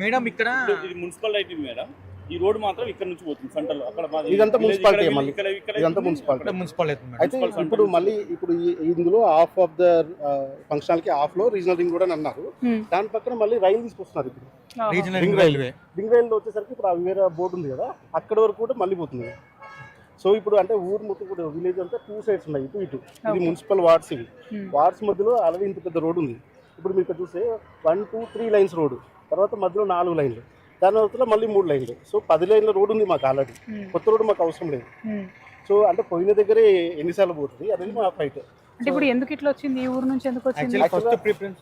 Madam ఇక్కడ ఇది municipal అయితే మేడం. ఈ రోడ్ మాత్రం ఇక్కడ నుంచి పోతుంది సెంటర్లో. అక్కడ ఇదంతా మున్సిపాలిటీ ఇదంతా మున్సిపాలిటీ. ఇక్కడ మున్సిపల్ అవుతుంది మేడం. అయితే ఇప్పుడు మళ్ళీ ఇప్పుడు ఇందులో హాఫ్ ఆఫ్ ద ఫంక్షనల్కి హాఫ్లో రీజనల్ రింగ్ కూడా అన్నారు. దాని పక్కన మళ్ళీ రైలు తీసుకొస్తున్నారు ఇప్పుడు. Regional ring railway. రింగ్ రైల్లో వచ్చేసరికి ఇప్పుడు వేరే బోర్డు ఉంది కదా అక్కడ వరకు కూడా మళ్ళీ పోతుంది. సో ఇప్పుడు అంటే ఊరు మొత్తం కూడా విలేజ్ అంతా టూ సైడ్స్ ఉన్నాయి ఇటు ఇటు. ఇది. మున్సిపల్ వార్డ్స్ ఇవి. వార్డ్స్ మధ్యలో ఆల్రెడీ ఇంత పెద్ద రోడ్ ఉంది. ఇప్పుడు మీరు ఇక్కడ చూస్తే one two three lines road తర్వాత మధ్యలో నాలుగు లైన్లు. దాని తర్వాత మళ్ళీ మూడు లైన్లు. సో పది లైన్ల రోడ్ ఉంది మాకు ఆల్రెడీ. కొత్త రోడ్ మాకు అవసరం లేదు. సో అంటే పోయిన దగ్గరే ఎన్నిసార్లు పోతుంది? అనేది మా ఫైట్ అంటే ఇప్పుడు ఎందుకు ఇట్లా వచ్చింది? ఈ ఊరు నుంచి ఎందుకు వచ్చింది? యాక్చువల్లీ ఫస్ట్ ప్రిఫరెన్స్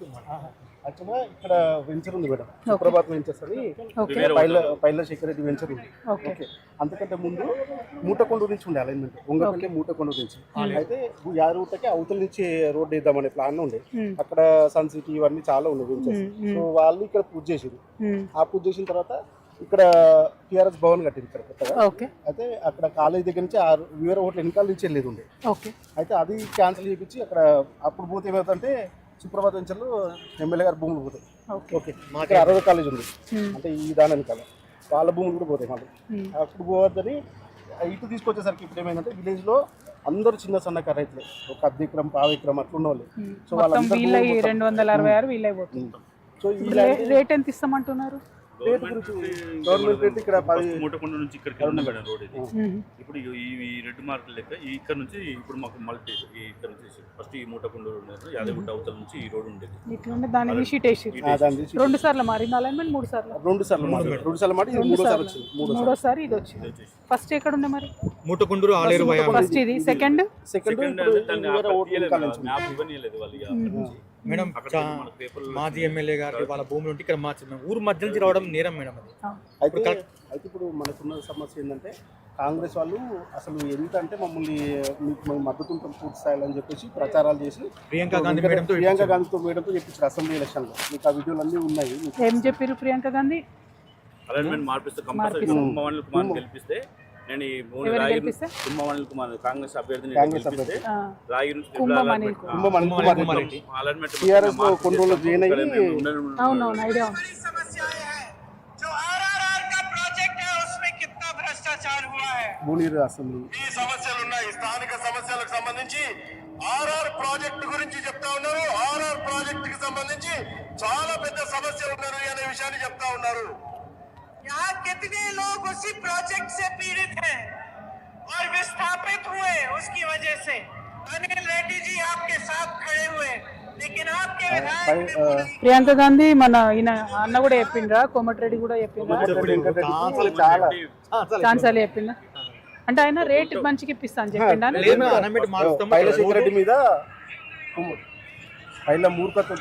యాక్చువల్గా ఇక్కడ వెంచర్ ఉంది మేడం. సుప్రభాత్ వెంచర్స్ అని. పైల పైల రెడ్డి వెంచర్ ఉంది. ఓకే. అంతకంటే ముందు మూటకొండ నుంచి ఉండే అలైన్మెంట్ ఉంగకంటే మూటకొండ నుంచి. అయితే ఆ రూట్కి అవతల నుంచి రోడ్ వేద్దామనే ప్లాన్ ఉండే. అక్కడ సన్ సిటీ ఇవన్నీ చాలా ఉన్నాయి వెంచర్స్. సో వాళ్ళు ఇక్కడ పూజ Hmm. ఆ పూజ చేసిన తర్వాత ఇక్కడ టిఆర్ఎస్ భవన్ కట్టింది ఇక్కడ కొత్తగా. అయితే అక్కడ కాలేజ్ దగ్గర నుంచి ఆ వివర హోటల్ వెనకాల నుంచి వెళ్ళేది ఉండే. అయితే అది క్యాన్సిల్ చేయించి అక్కడ అప్పుడు పోతే ఏమవుతుందంటే సుప్రభాత్ వెంచర్లో ఎమ్మెల్యే గారి భూములు పోతాయి. ఓకే. ఇక్కడ అరవై కాలేజ్ ఉంది. Hmm. అంటే ఈ దాని వెనకాల వాళ్ళ భూములు కూడా పోతాయి మళ్ళీ. Hmm. అప్పుడు పోవద్దని ఇటు తీసుకొచ్చేసరికి ఇప్పుడు ఏమైందంటే విలేజ్లో అందరూ చిన్న సన్నకారు రైతులే. ఒక అర్ధ ఎకరం పావు ఎకరం అట్లా ఉన్న వాళ్ళు Hmm. సో వాళ్ళందరూ వీళ్ళ మొత్తం- రెండు వందల అరవై ఆరు వీళ్ళ అయిపోతుంది సో రేట్ ఎంత ఇస్తామంటున్నారు? గవర్నమెంట్ రేట్ ఇక్కడ పది మూటకొండ నుంచి ఇక్కడికి మేడం రోడ్ ఇది. ఇప్పుడు ఈ రెడ్ మార్క్ లెక్క ఇక్కడ నుంచి ఇప్పుడు మాకు మల్టీ ఈ ఇక్కడ నుంచి ఫస్ట్ ఈ మూటకొండ యాదగుట్ట అవతల నుంచి ఈ రోడ్ ఉండేది. దాన్ని తీసి రెండు సార్లు మారింది అలైన్మెంట్ మూడు సార్లు. రెండు సార్లు మాట రెండు సార్లు రెండు మూడో సార్లు సార్లు. వచ్చింది. మూడో మూడోసారి ఇది వచ్చింది. ఫస్ట్ ఎక్కడ ఉండే మరి? మూటకుండూరు ఆలేరు ఫస్ట్ ఇది. సెకండ్ సెకండ్ మ్యాప్ ఇవ్వనీయలేదు వాళ్ళు. మేడం మాజీ ఎమ్మెల్యే గారి వాళ్ళ భూములు ఉంటే ఇక్కడ మార్చింది ఊరు మధ్య నుంచి రావడం నేరం మేడం అది. అయితే అయితే ఇప్పుడు మనకున్న సమస్య ఏంటంటే కాంగ్రెస్ వాళ్ళు అసలు ఎంత అంటే మమ్మల్ని మీకు మేము మద్దతు ఉంటాం పూర్తి స్థాయిలో అని చెప్పేసి ప్రచారాలు చేసి ప్రియాంక గాంధీ మేడంతో ప్రియాంక గాంధీతో మేడంతో చెప్పించారు అసెంబ్లీ ఎలక్షన్లో మీకు ఆ వీడియోలు అన్నీ ఉన్నాయి. ఏం చెప్పారు ప్రియాంక గాంధీ? అలైన్మెంట్ మార్పిస్తే కంపల్సరీ గెలిపిస్తే ఈ మూడు కుంభమణి కుమార్ కాంగ్రెస్ అభ్యర్థిని కాంగ్రెస్ అభ్యర్థి. రాగిరు Kumbhamani Kumar. Allotment TRS idea assembly ఈ సమస్యలు ఉన్నాయి. స్థానిక సమస్యలకు సంబంధించి ఆర్ఆర్ ప్రాజెక్ట్ గురించి చెప్తా ఉన్నారు. ఆర్ఆర్ ప్రాజెక్ట్కి సంబంధించి చాలా పెద్ద సమస్యలు ఉన్నారు అనే విషయాన్ని చెప్తా ఉన్నారు. यहाँ कितने लोग उसी प्रोजेक्ट से पीड़ित हैं और विस्थापित हुए उसकी वजह से अनिल रेड्डी जी आपके साथ खड़े हुए लेकिन आपके विधायक ने वो नहीं ప్రియాంక గాంధీ మన ఈయన అన్న కూడా చెప్పిండ్రా కోమటిరెడ్డి కూడా చెప్పిండ్రా చాలా ఛాన్సాలు చెప్పిందా అంటే ఆయన రేట్ మంచిగా ఇప్పిస్తా అని చెప్పిండా లేదు మేడం అన్నమెంట్ మారుస్తాము పైల సెక్యూరిటీ మీద కుంభం. పైల మూర్ఖత్వం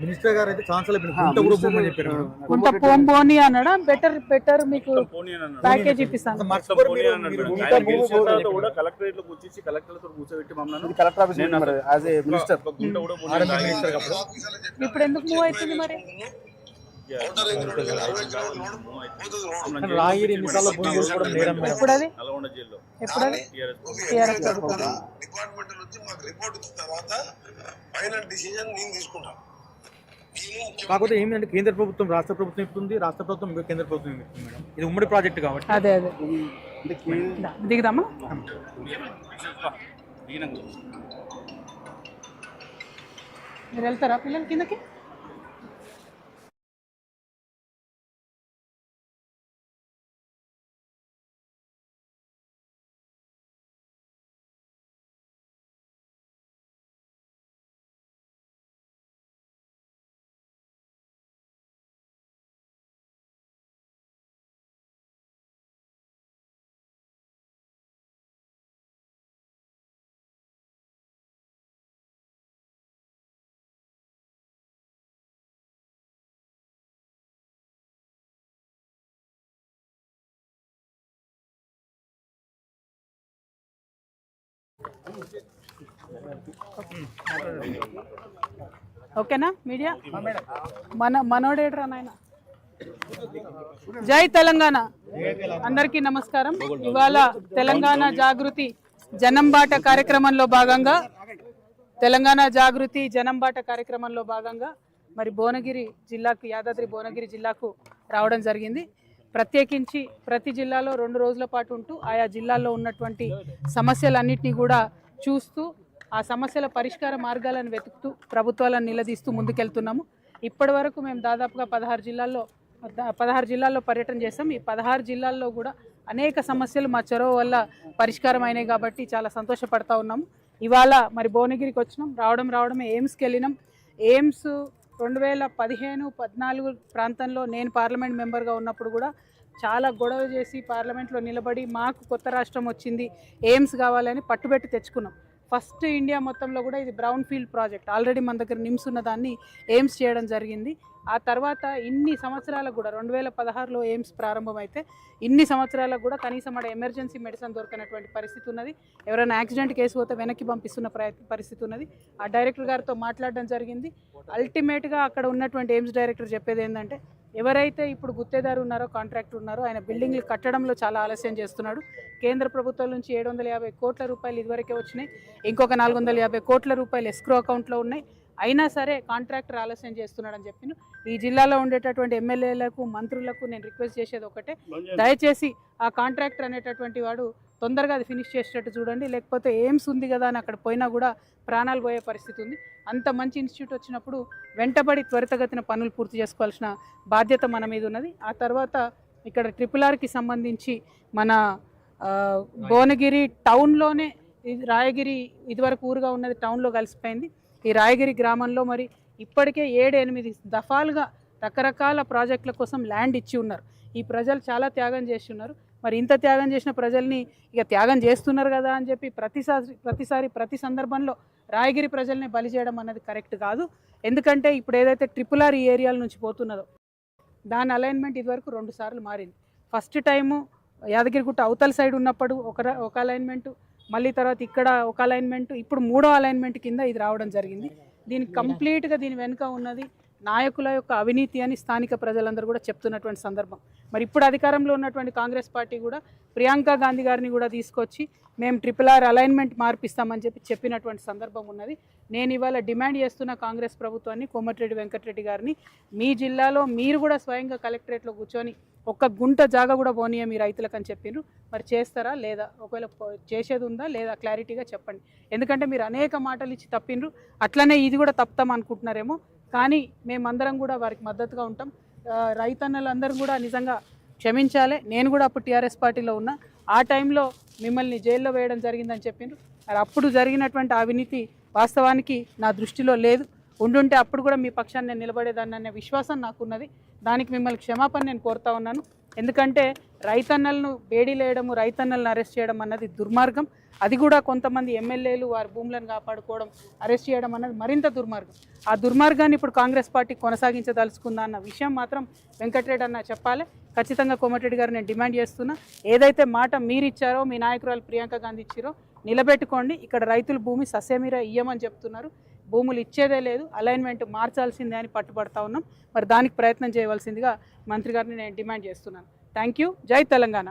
మినిస్టర్ గారు అయితే ఛాన్స్ గుంట కూడా భూమి అని చెప్పారు. కొంత పోంబోని అన్నాడా? బెటర్ బెటర్ మీకు. ప్యాకేజ్ ఇప్పిస్తాను. కూడా కలెక్టరేట్లో కూర్చొచ్చి కలెక్టర్లతో కూర్చోబెట్టి మమ్మల్ని ఇది కలెక్టర్ ఆఫీస్ నేను మరి యాజ్ ఏ మినిస్టర్ ఇప్పుడు ఎందుకు మూవ్ అవుతుంది మరి? ఎన్నిసార్లు భూమి నేరం టీఆర్ఎస్ డిపార్ట్మెంట్ నుంచి మాకు రిపోర్ట్ ఇచ్చిన తర్వాత ఫైనల్ డిసిజన్ నేను తీసుకుంటాను. కాకపోతే ఏంటంటే కేంద్ర ప్రభుత్వం రాష్ట్ర ప్రభుత్వం ఇస్తుంది రాష్ట్ర ప్రభుత్వం కేంద్ర ప్రభుత్వం ఇస్తుంది మేడం. ఇది ఉమ్మడి ప్రాజెక్ట్ కాబట్టి. అదే అదే. దిగుదామా? మీరు వెళ్తారా పిల్లల కిందకి? ఓకేనా? మీడియా? మన మనోడేడ్రా నాయన. జై తెలంగాణ. అందరికీ నమస్కారం. ఇవాళ తెలంగాణ జాగృతి జనంబాట కార్యక్రమంలో భాగంగా తెలంగాణ జాగృతి జనంబాట కార్యక్రమంలో భాగంగా మరి భువనగిరి జిల్లాకు యాదాద్రి భువనగిరి జిల్లాకు రావడం జరిగింది. ప్రత్యేకించి ప్రతి జిల్లాలో రెండు రోజుల పాటు ఉంటూ ఆయా జిల్లాల్లో ఉన్నటువంటి సమస్యలన్నింటినీ కూడా చూస్తూ ఆ సమస్యల పరిష్కార మార్గాలను వెతుకుతూ ప్రభుత్వాలను నిలదీస్తూ ముందుకెళ్తున్నాము. ఇప్పటి వరకు మేము దాదాపుగా పదహారు జిల్లాల్లో పదహారు జిల్లాల్లో పర్యటన చేస్తాం ఈ పదహారు జిల్లాల్లో కూడా అనేక సమస్యలు మా చొరవ వల్ల పరిష్కారం అయినాయి కాబట్టి చాలా సంతోషపడతా ఉన్నాము. ఇవాళ మరి భువనగిరికి వచ్చినాం. రావడం రావడమే. ఎయిమ్స్కి వెళ్ళినాం. ఎయిమ్స్ రెండు వేల పదిహేను పద్నాలుగు ప్రాంతంలో నేను పార్లమెంట్ మెంబర్గా ఉన్నప్పుడు కూడా చాలా గొడవ చేసి పార్లమెంట్లో నిలబడి మాకు కొత్త రాష్ట్రం వచ్చింది ఎయిమ్స్ కావాలని పట్టుబెట్టి తెచ్చుకున్నాం. ఫస్ట్ ఇండియా మొత్తంలో కూడా ఇది బ్రౌన్ ఫీల్డ్ ప్రాజెక్ట్ ఆల్రెడీ మన దగ్గర నిమ్స్ ఉన్న దాన్ని ఎయిమ్స్ చేయడం జరిగింది. ఆ తర్వాత ఇన్ని సంవత్సరాలకు కూడా రెండు వేల పదహారులో ఎయిమ్స్ ప్రారంభమైతే ఇన్ని సంవత్సరాలకు కూడా కనీసం ఆడ ఎమర్జెన్సీ మెడిసిన్ దొరకనటువంటి పరిస్థితి ఉన్నది. ఎవరైనా యాక్సిడెంట్ కేసు పోతే వెనక్కి పంపిస్తున్న పరిస్థితి ఉన్నది. ఆ డైరెక్టర్ గారితో మాట్లాడడం జరిగింది. అల్టిమేట్గా అక్కడ ఉన్నటువంటి ఎయిమ్స్ డైరెక్టర్ చెప్పేది ఏంటంటే ఎవరైతే ఇప్పుడు గుత్తేదారు ఉన్నారో కాంట్రాక్టర్ ఉన్నారో ఆయన బిల్డింగ్లు కట్టడంలో చాలా ఆలస్యం చేస్తున్నాడు. కేంద్ర ప్రభుత్వం నుంచి ఏడు వందల యాభై కోట్ల రూపాయలు ఇదివరకే వచ్చినాయి. ఇంకొక నాలుగు వందల యాభై కోట్ల రూపాయలు ఎస్క్రో అకౌంట్లో ఉన్నాయి. అయినా సరే కాంట్రాక్టర్ ఆలస్యం చేస్తున్నాడని చెప్పిన ఈ జిల్లాలో ఉండేటటువంటి ఎమ్మెల్యేలకు మంత్రులకు నేను రిక్వెస్ట్ చేసేది ఒకటే. దయచేసి ఆ కాంట్రాక్టర్ అనేటటువంటి వాడు తొందరగా అది ఫినిష్ చేసేటట్టు చూడండి. లేకపోతే ఎయిమ్స్ ఉంది కదా అని అక్కడ పోయినా కూడా ప్రాణాలు పోయే పరిస్థితి ఉంది. అంత మంచి ఇన్స్టిట్యూట్ వచ్చినప్పుడు వెంటబడి త్వరితగతిన పనులు పూర్తి చేసుకోవాల్సిన బాధ్యత మన మీద ఉన్నది. ఆ తర్వాత ఇక్కడ ట్రిపుల్ ఆర్కి సంబంధించి మన భువనగిరి టౌన్లోనే రాయగిరి ఇదివరకు ఊరుగా ఉన్నది టౌన్లో కలిసిపోయింది. ఈ రాయగిరి గ్రామంలో మరి ఇప్పటికే ఏడు ఎనిమిది దఫాలుగా రకరకాల ప్రాజెక్టుల కోసం ల్యాండ్ ఇచ్చి ఉన్నారు. ఈ ప్రజలు చాలా త్యాగం చేసి ఉన్నారు మరి ఇంత త్యాగం చేసిన ప్రజల్ని ఇక త్యాగం చేస్తున్నారు కదా అని చెప్పి ప్రతిసారి ప్రతిసారి ప్రతి సందర్భంలో రాయగిరి ప్రజల్ని బలి చేయడం అన్నది కరెక్ట్ కాదు. ఎందుకంటే ఇప్పుడు ఏదైతే ట్రిపుల్ ఆర్ ఈ ఏరియాల నుంచి పోతున్నదో దాని అలైన్మెంట్ ఇదివరకు రెండు సార్లు మారింది. ఫస్ట్ టైము యాదగిరిగుట్ట అవతల సైడ్ ఉన్నప్పుడు ఒక ఒక అలైన్మెంట్ మళ్ళీ తర్వాత ఇక్కడ ఒక అలైన్మెంట్ ఇప్పుడు మూడో అలైన్మెంట్ కింద ఇది రావడం జరిగింది. దీని కంప్లీట్గా దీని వెనుక ఉన్నది నాయకుల యొక్క అవినీతి అని స్థానిక ప్రజలందరూ కూడా చెప్తున్నటువంటి సందర్భం. మరి ఇప్పుడు అధికారంలో ఉన్నటువంటి కాంగ్రెస్ పార్టీ కూడా ప్రియాంక గాంధీ గారిని కూడా తీసుకొచ్చి మేము ట్రిపుల్ ఆర్ అలైన్మెంట్ మార్పిస్తామని చెప్పి చెప్పినటువంటి సందర్భం ఉన్నది. నేను ఇవాళ డిమాండ్ చేస్తున్న కాంగ్రెస్ ప్రభుత్వాన్ని కోమటిరెడ్డి వెంకటరెడ్డి గారిని మీ జిల్లాలో మీరు కూడా స్వయంగా కలెక్టరేట్లో కూర్చొని ఒక్క గుంట జాగా కూడా పోనీయ మీ రైతులకు అని చెప్పిండ్రు మరి చేస్తారా లేదా? ఒకవేళ చేసేది ఉందా లేదా క్లారిటీగా చెప్పండి. ఎందుకంటే మీరు అనేక మాటలు ఇచ్చి తప్పిండ్రు అట్లనే ఇది కూడా తప్పుతాం అనుకుంటున్నారేమో. కానీ మేమందరం కూడా వారికి మద్దతుగా ఉంటాం. రైతన్నలందరూ కూడా నిజంగా క్షమించాలి. నేను కూడా అప్పుడు టీఆర్ఎస్ పార్టీలో ఉన్నా. ఆ టైంలో మిమ్మల్ని జైల్లో వేయడం జరిగిందని చెప్పిండ్రు మరి అప్పుడు జరిగినటువంటి అవినీతి వాస్తవానికి నా దృష్టిలో లేదు. ఉండుంటే అప్పుడు కూడా మీ పక్షాన్ని నేను నిలబడేదాన్ని అనే విశ్వాసం నాకున్నది. దానికి మిమ్మల్ని క్షమాపణ నేను కోరుతా ఉన్నాను. ఎందుకంటే రైతన్నలను వేడిలేయడము రైతన్నలను అరెస్ట్ చేయడం అన్నది దుర్మార్గం. అది కూడా కొంతమంది ఎమ్మెల్యేలు వారి భూములను కాపాడుకోవడం అరెస్ట్ చేయడం అన్నది మరింత దుర్మార్గం. ఆ దుర్మార్గాన్ని ఇప్పుడు కాంగ్రెస్ పార్టీ కొనసాగించదలుచుకుందా అన్న విషయం మాత్రం వెంకటరెడ్డి అన్న చెప్పాలి. ఖచ్చితంగా కోమటిరెడ్డి గారు నేను డిమాండ్ చేస్తున్నా. ఏదైతే మాట మీరిచ్చారో మీ నాయకురాలు ప్రియాంక గాంధీ ఇచ్చారో నిలబెట్టుకోండి. ఇక్కడ రైతులు భూమి ససేమిరా ఇయ్యమని చెప్తున్నారు. భూములు ఇచ్చేదే లేదు అలైన్మెంట్ మార్చాల్సిందే అని పట్టుబడతా ఉన్నాం. మరి దానికి ప్రయత్నం చేయవలసిందిగా మంత్రి గారిని నేను డిమాండ్ చేస్తున్నాను. థ్యాంక్ యూ జై తెలంగాణ.